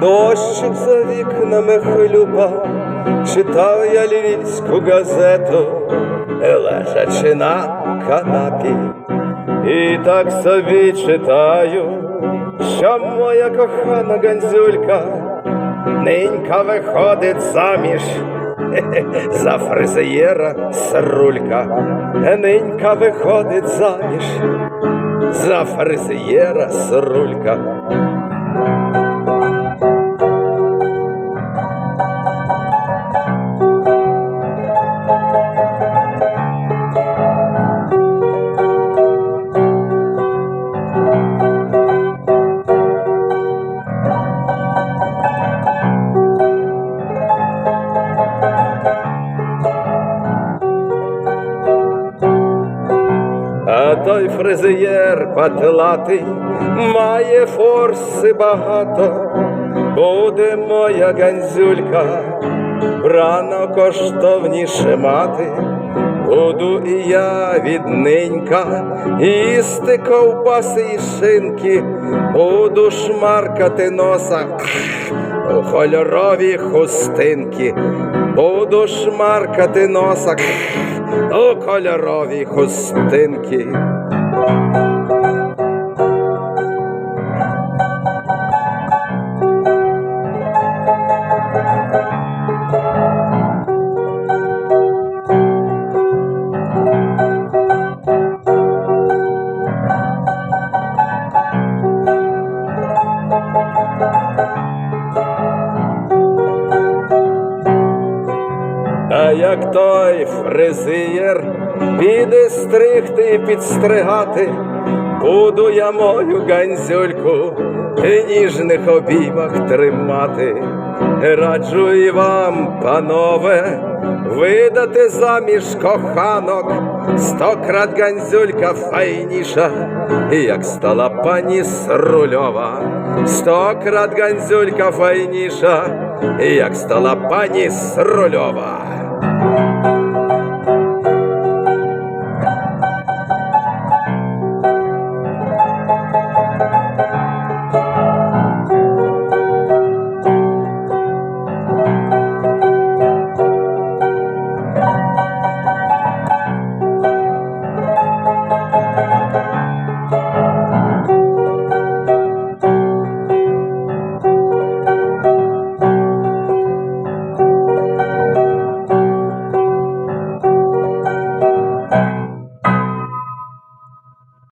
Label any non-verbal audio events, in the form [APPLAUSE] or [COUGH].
Дощик за вікнами хлюпав, читав я львівську газету, лежачи на канапі, і так собі читаю, що моя кохана гандзюлька ненька виходить заміж. [LAUGHS] За фрезеєра срулька, ненька виходить заміж, за фарисеєра срулька. Той фрезеєр патлатий має форси багато, буде моя ганзюлька, брано коштовніше мати, буду і я відненька, їсти ковбаси і шинки, буду шмаркати носа у кольорові хустинки, буду шмаркати носа у кольорові хустинки. Як той фрезиєр піде стригти і підстригати, буду я мою ганзюльку в ніжних обіймах тримати. Раджу і вам, панове, видати заміж коханок, сто крат ганзюлька файніша, як стала пані Срульова, сто крат ганзюлька файніша, як стала пані Срульова.